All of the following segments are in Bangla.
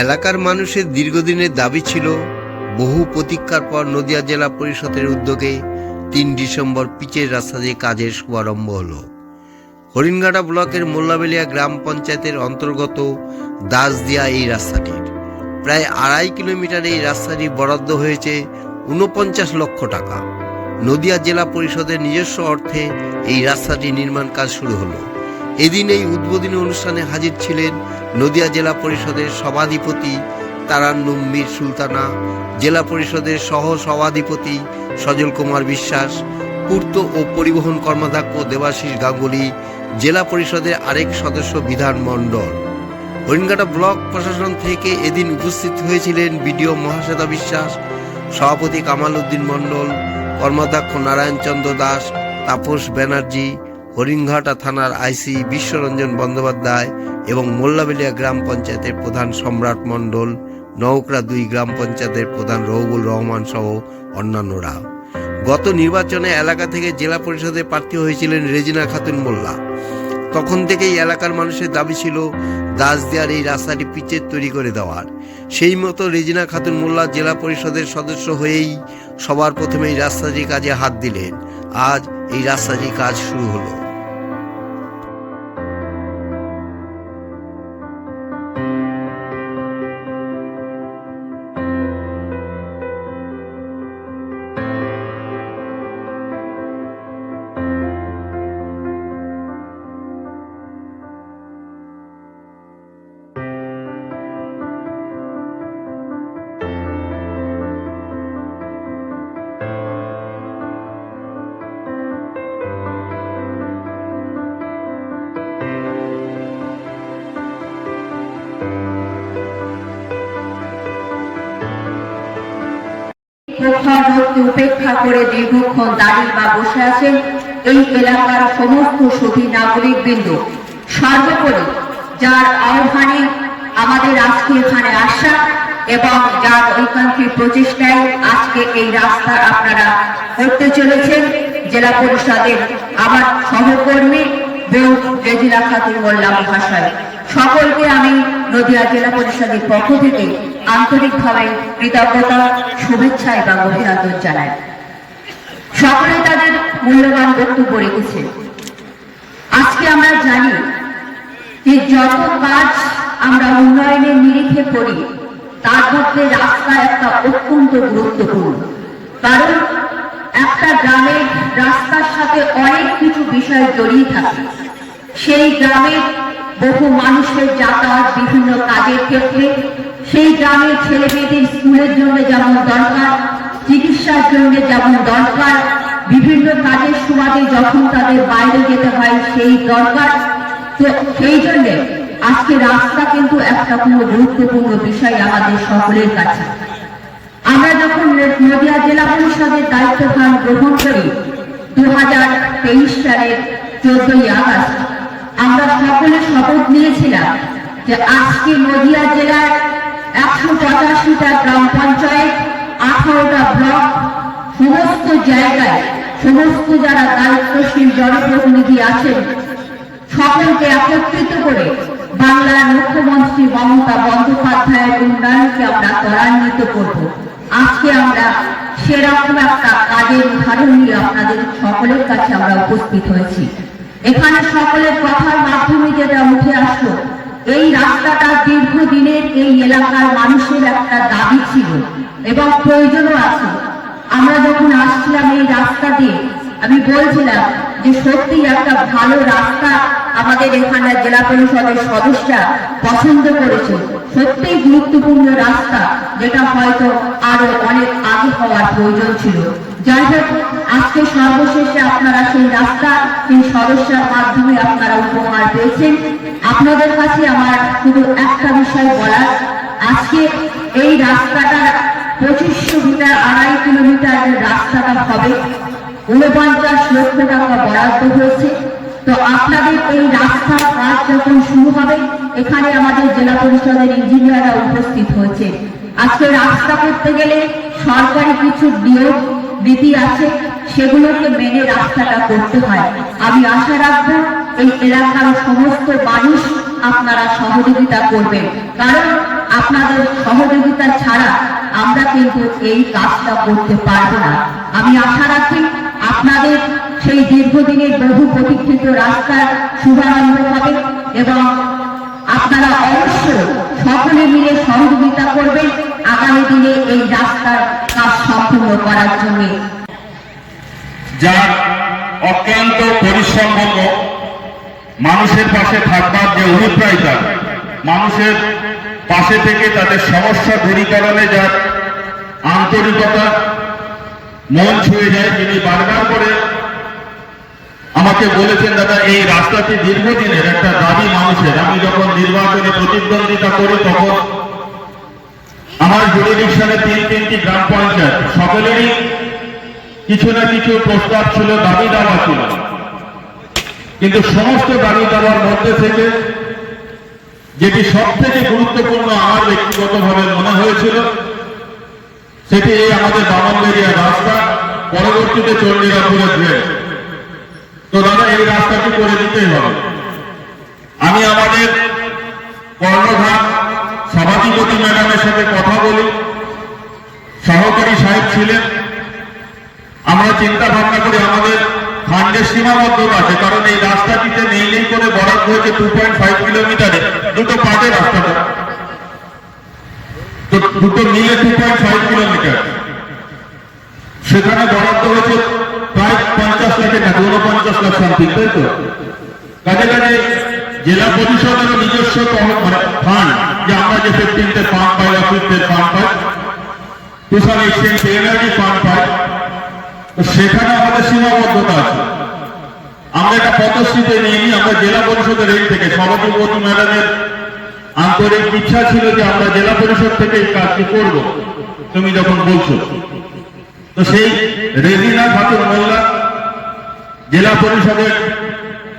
এলাকার মানুষের দীর্ঘদিনের দাবি ছিল, বহু প্রতীক্ষার পর নদিয়া জেলা পরিষদের উদ্যোগে তিন ডিসেম্বর পিচের রাস্তা দিয়ে কাজের শুভারম্ভ হলো। হরিণঘাটা ব্লকের মোল্লাবেলিয়া গ্রাম পঞ্চায়েতের অন্তর্গত দাসদিয়া এই রাস্তাটির। প্রায় আড়াই কিলোমিটার এই রাস্তাটি বরাদ্দ হয়েছে উনপঞ্চাশ লক্ষ টাকা। নদিয়া জেলা পরিষদের নিজস্ব অর্থে এই রাস্তাটি নির্মাণ কাজ শুরু হলো। এদিন এই উদ্বোধনী অনুষ্ঠানে হাজির ছিলেন নদিয়া জেলা পরিষদের সভাধিপতি তারান্নুম মীর সুলতানা, জেলা পরিষদের সহ সভাধিপতি সজল কুমার বিশ্বাস, পূর্ত ও পরিবহন কর্মাধ্যক্ষ দেবাশিস গাঙ্গুলি, জেলা পরিষদের আরেক সদস্য বিধান মণ্ডল। হরিণঘাটা ব্লক প্রশাসন থেকে এদিন উপস্থিত হয়েছিলেন বিডিও মহাশ্বেতা বিশ্বাস, সভাপতি কামাল উদ্দিন মণ্ডল, কর্মাধ্যক্ষ নারায়ণচন্দ্র দাস, তাপস ব্যানার্জি হরিণঘাটা থানার আইসি বিশ্বরঞ্জন বন্দ্যোপাধ্যায় এবং মোল্লাবেলিয়া গ্রাম পঞ্চায়েতের প্রধান সম্রাট মণ্ডল, নওকরা দুই গ্রাম পঞ্চায়েতের প্রধান রহুবুল রহমান সহ অন্যান্যরা। গত নির্বাচনে এলাকা থেকে জেলা পরিষদে প্রার্থী হয়েছিলেন রেজিনা খাতুন মোল্লা। তখন থেকেই এলাকার মানুষের দাবি ছিল দাস দেওয়ার এই রাস্তাটি পিচের তৈরি করে দেওয়ার। সেই মতো রেজিনা খাতুন মোল্লা জেলা পরিষদের সদস্য হয়েই সবার প্রথমে এই রাস্তাটির কাজে হাত দিলেন। আজ এই রাস্তাটির কাজ শুরু হলো। উপেক্ষা করে দীর্ঘক্ষণ দাঁড়িয়ে বা বসে আছেন এই এলাকার সমস্ত সুধী নাগরিক বিন্দু সর্বোপরি যার আহ্বানে আমাদের আজকে এখানে আসা এবং যার ঐকান্তিক প্রচেষ্টায় আজকে এই রাস্তা আপনারা করতে চলেছেন, জেলা পরিষদের আমার সহকর্মী বেউ রেজিলা খাতুন মোল্লা মহাশয়। সকলকে আমি নদিয়া জেলা পরিষদের পক্ষ থেকে আন্তরিকভাবে কৃতজ্ঞতা, শুভেচ্ছা এবং অভিনন্দন জানাই। সকলে তাদের মূল্যবান বক্তব্য রেখেছে। আজকে আমরা জানি যে যত কাজ আমরা উন্নয়নের নিরিখে করি, তার মধ্যে রাস্তা একটা অত্যন্ত গুরুত্বপূর্ণ। কারণ একটা গ্রামের রাস্তার সাথে অনেক কিছু বিষয় জড়িয়ে থাকে। সেই গ্রামের বহু মানুষের যাতায়াত বিভিন্ন কাজের ক্ষেত্রে সেই গ্রামের ছেলে মেয়েদের স্কুলের জন্য যেমন দরকার, চিকিৎসার জন্য যেমন দরকার, বিভিন্ন কাজের সুবাদে যখন তাদের বাইরে যেতে হয় সেই দরকার। তো সেই জন্য আজকে রাস্তা কিন্তু একটা কোনো গুরুত্বপূর্ণ বিষয় আমাদের সকলের কাছে। আমরা যখন নদিয়া জেলা পরিষদের দায়িত্বভার গ্রহণ করি দু হাজার তেইশ সালের চোদ্দই আগস্ট শপথ নিয়েছিলাম যে আজকে নদিয়া জেলার একশো পঁচাশিটা গ্রাম পঞ্চায়েত, আঠারোটা ব্লক, সমস্ত জায়গায়, সমস্ত যারা দায়িত্বশীল জনপ্রতিনিধি আছেন, সকলকে একত্রিত করে বাংলার মুখ্যমন্ত্রী মমতা বন্দ্যোপাধ্যায়ের উন্নয়নকে আমরা ত্বরান্বিত করব। আজকে আমরা সেরকম একটা কাজের উদাহরণ নিয়ে আপনাদের সকলের কাছে আমরা উপস্থিত হয়েছি। এখানে সকলের কথার মাধ্যমে যেটা উঠে আসলো, এই রাস্তাটা দীর্ঘদিনের এই এলাকার মানুষের একটা দাবি ছিল এবং প্রয়োজনও আছে। আমরা যখন আসছিলাম এই রাস্তা দিয়ে আমি বলছিলাম যে সত্যি একটা ভালো রাস্তা আমাদের এখানে জেলা পরিষদের সদস্যরা পছন্দ করেছে। সত্যিই গুরুত্বপূর্ণ রাস্তা, যেটা হয়তো আরও অনেক আগে হওয়ার প্রয়োজন ছিল। যাই হোক, আজকে সর্বশেষে আপনারা সেই রাস্তা, সেই সদস্যার মাধ্যমে আপনারা উপহার পেয়েছেন। আপনাদের কাছে আমার শুধু একটা বিষয় বলার, আজকে এই রাস্তাটা পঁচিশশো মিটার, আড়াই কিলোমিটার রাস্তাটা হবে। ঊনপঞ্চাশ লক্ষ টাকা বরাদ্দ হয়েছে। তো আপনাদের এই রাস্তার কাজ যখন শুরু হবে, এখানে আমাদের জেলা পরিষদের ইঞ্জিনিয়াররা উপস্থিত হয়েছে। আজকে রাস্তা করতে গেলে সরকারি কিছু নিয়োগ নীতি আছে, সেগুলোকে মেনে রাস্তাটা করতে হয়। আমি আশা রাখব এই এলাকার সমস্ত মানুষ আপনারা সহযোগিতা করবেন। কারণ আপনাদের সহযোগিতা ছাড়া আমরা কিন্তু এই কাজটা করতে পারব না। আমি আশা রাখি আপনাদের সেই দীর্ঘদিনের বহু প্রতীক্ষিত রাস্তার শুভারম্ভ হবে এবং আপনারা অবশ্যই সকলে মিলে সহযোগিতা করবেন আগামী দিনে এই রাস্তার কাজ সম্পূর্ণ করার জন্য। যার অক্লান্ত পরিশ্রম মানুষের পাশে থাকবার যে অভিপ্রায়টা, মানুষের পাশে থেকে তাদের সমস্যা দূরীকরণে যার আন্তরিকতা মন ছুঁয়ে যায়, তিনি বারবার করে আমাকে বলেছেন, দাদা, এই রাস্তাটি দীর্ঘদিনের একটা দাবি মানুষের। আমি যখন নির্বাচনে প্রতিদ্বন্দ্বিতা করি তখন আমার জুরিডিকশনে তিন, তিনটি গ্রাম পঞ্চায়েত। সকলেরই কিছু না কিছু প্রস্তাব ছিল, দাবি দাওয়া ছিল। কিন্তু সমস্ত দাবি দাওয়ার মধ্যে থেকে যেটি সব থেকে গুরুত্বপূর্ণ আমার ব্যক্তিগতভাবে মনে হয়েছিল, সেটি এই আমাদের বামনবেরিয়া রাস্তা, পরবর্তীতে চণ্ডীরাপুরের ড্রেন তো দাদা, এই রাস্তাটি করে দিতেই হবে। আমি আমাদের কর্ণঘাট সভাধিপতি ম্যাডামের সাথে কথা বলি। সহকারী সাহেব ছিলেন। আমরা চিন্তা ভাবনা করি আমাদের ফান্ডের সীমাবদ্ধতা আছে, কারণ এই রাস্তাটিতে নেই নেই করে বরাদ্দ হয়েছে টু পয়েন্ট ফাইভ কিলোমিটারে দুটো পাটে রাস্তাটা তো। দুটো মিলে টু পয়েন্ট ফাইভ কিলোমিটার সেখানে বরাদ্দ হয়েছে প্রায় পঞ্চাশ টাকা মানে সেখানে আমাদের সীমাবদ্ধতা আমরা একটা পদশ্রীতে নিয়ে নিই আমরা জেলা পরিষদের এই থেকে, সভাপতি ম্যাডামের আন্তরিক ইচ্ছা ছিল যে আমরা জেলা পরিষদ থেকে এই কাজটি করব। তুমি যখন বলছো। তো সেই রেজিনা খাতুন মোল্লা জেলা পরিষদের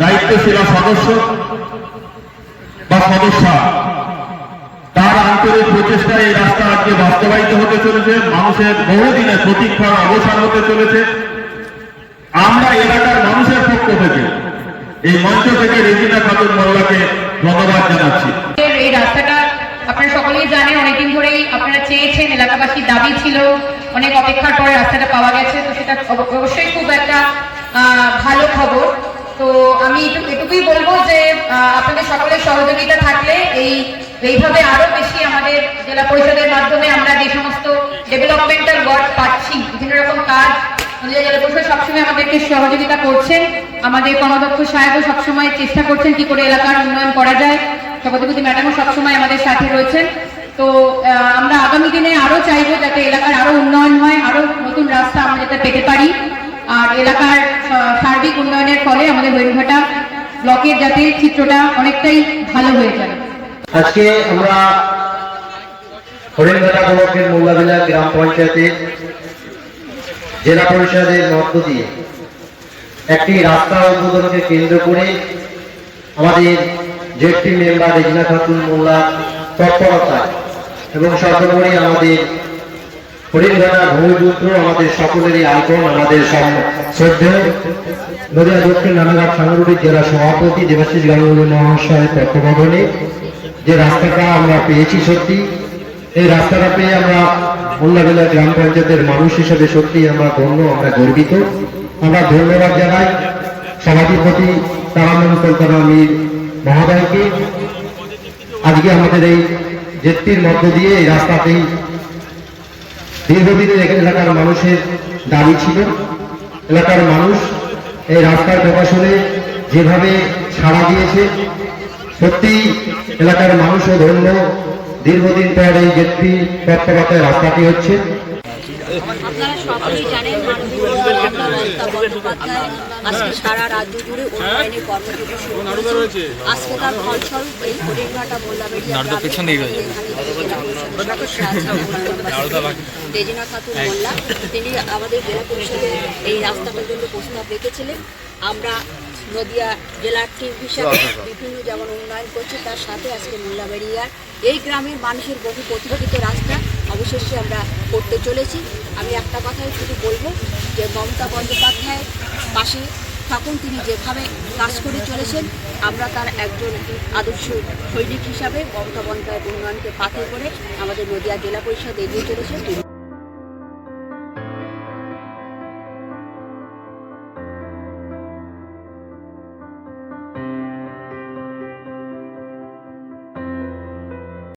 দায়িত্বশীলা সদস্য বা সদস্যা, তার আন্তরিক প্রচেষ্টায় এই রাস্তা আজকে বাস্তবায়িত হতে চলেছে, মানুষের বহুদিনের প্রতীক্ষার অবসান হতে চলেছে। আমরা এলাকার মানুষের পক্ষ থেকে এই মঞ্চ থেকে রেজিনা খাতুন মোল্লাকে ধন্যবাদ জানাচ্ছি। এই রাস্তাটা আপনারা সকলেই জানেন, অনেকদিন ধরেই আপনারা চেয়েছেন, এলাকাবাসীর দাবি ছিল অনেক অপেক্ষার পরে রাস্তাটা পাওয়া গেছে, তো সেটা অব- অবশ্যই খুব একটা ভালো খবর। তো আমি এটুকুই বলব যে আপনাদের সকলের সহযোগিতা থাকলে এই, এইভাবে আরও বেশি আমাদের জেলা পরিষদের মাধ্যমে আমরা যে সমস্ত ডেভেলপমেন্টাল ওয়ার্ক পাচ্ছি, বিভিন্ন রকম কাজ নদীয়া জেলা পরিষদ সবসময় আমাদেরকে সহযোগিতা করছেন। আমাদের কর্মদক্ষ সাহেবও সবসময় চেষ্টা করছেন কি করে এলাকার উন্নয়ন করা যায়। সভাধিপতি ম্যাডামও সবসময় আমাদের সাথে রয়েছেন। তো আমরা আগামী দিনে আরও চাইব যাতে এলাকার আরও উন্নয়ন হয়, আরও নতুন রাস্তা আমরা যাতে পেতে পারি। আর এলাকার সার্বিক উন্নয়নের ফলে আমাদের হরিঘাটা ব্লকের যাতে চিত্রটা অনেকটাই ভালো হয়ে যায়। আজকে আমরা হরিণঘাটা ব্লকের মোল্লাবিলা গ্রাম পঞ্চায়েতের জেলা পরিষদের মধ্য দিয়ে একটি রাস্তা উদ্বোধনকে কেন্দ্র করে আমাদের জেপি মেম্বার রেজিনা খাতুন মোল্লা তৎপরতায়। এবং সর্বোপরি আমাদের হরিণঘাটা ভূমিপুত্র, আমাদের সকলেরই আইকন, আমাদের শ্রদ্ধেয়। নদিয়া দক্ষিণ রানাঘাট সাংগঠনিক জেলা সভাপতি, দেবাশিস গাঙ্গুলি মহাশয়ের তত্ত্বাবধানে যে রাস্তাটা আমরা পেয়েছি সত্যি, এই রাস্তাটা পেয়ে আমরা মোল্লাবেলা গ্রাম পঞ্চায়েতের মানুষ হিসেবে সত্যি আমরা ধন্য আমরা গর্বিত। আমরা ধন্যবাদ জানাই সভাধিপতি তারানন্দ কলকাতা আমির মহোদয়কে। আজকে আমাদের এই জেটটির মধ্য দিয়ে এই রাস্তাতেই দীর্ঘদিনের এলাকার মানুষের দাবি ছিল। এলাকার মানুষ এই রাস্তার প্রকাশনে যেভাবে সাড়া দিয়েছে, সত্যি এলাকার মানুষও ধন্য। দীর্ঘদিন পর এই জেটটি তত্ত্বাবধায় রাস্তাটি হচ্ছে। আপনারা সকলেই জানেন মাননীয় বন্দ্যোপাধ্যায় আজকে সারা রাজ্য জুড়ে উন্নয়নের কর্মসূচি শুরু করেছে আজকে তার ফলস্বরূপ এই হরিণঘাটা মোল্লাবেড়িয়া রেজিনা খাতুন মোল্লা তিনি আমাদের জেলা পরিষদে এই রাস্তাটার জন্য প্রস্তাব রেখেছিলেন আমরা নদিয়া জেলার টিম হিসাবে বিভিন্ন যেমন উন্নয়ন করছি তার সাথে আজকে মোল্লাবেড়িয়ার এই গ্রামের মানুষের বহু প্রতিষ্ঠিত রাস্তা অবশেষে আমরা করতে চলেছি। আমি একটা কথাই শুধু বলব যে মমতা বন্দ্যোপাধ্যায়ের পাশে থাকুন। তিনি যেভাবে কাজ করে চলেছেন, আমরা তার একজন আদর্শ সৈনিক হিসাবে মমতা বন্দ্যোপাধ্যায়ের উন্নয়নকে পাথে করে আমাদের নদীয়া জেলা পরিষদ এগিয়ে চলেছেন।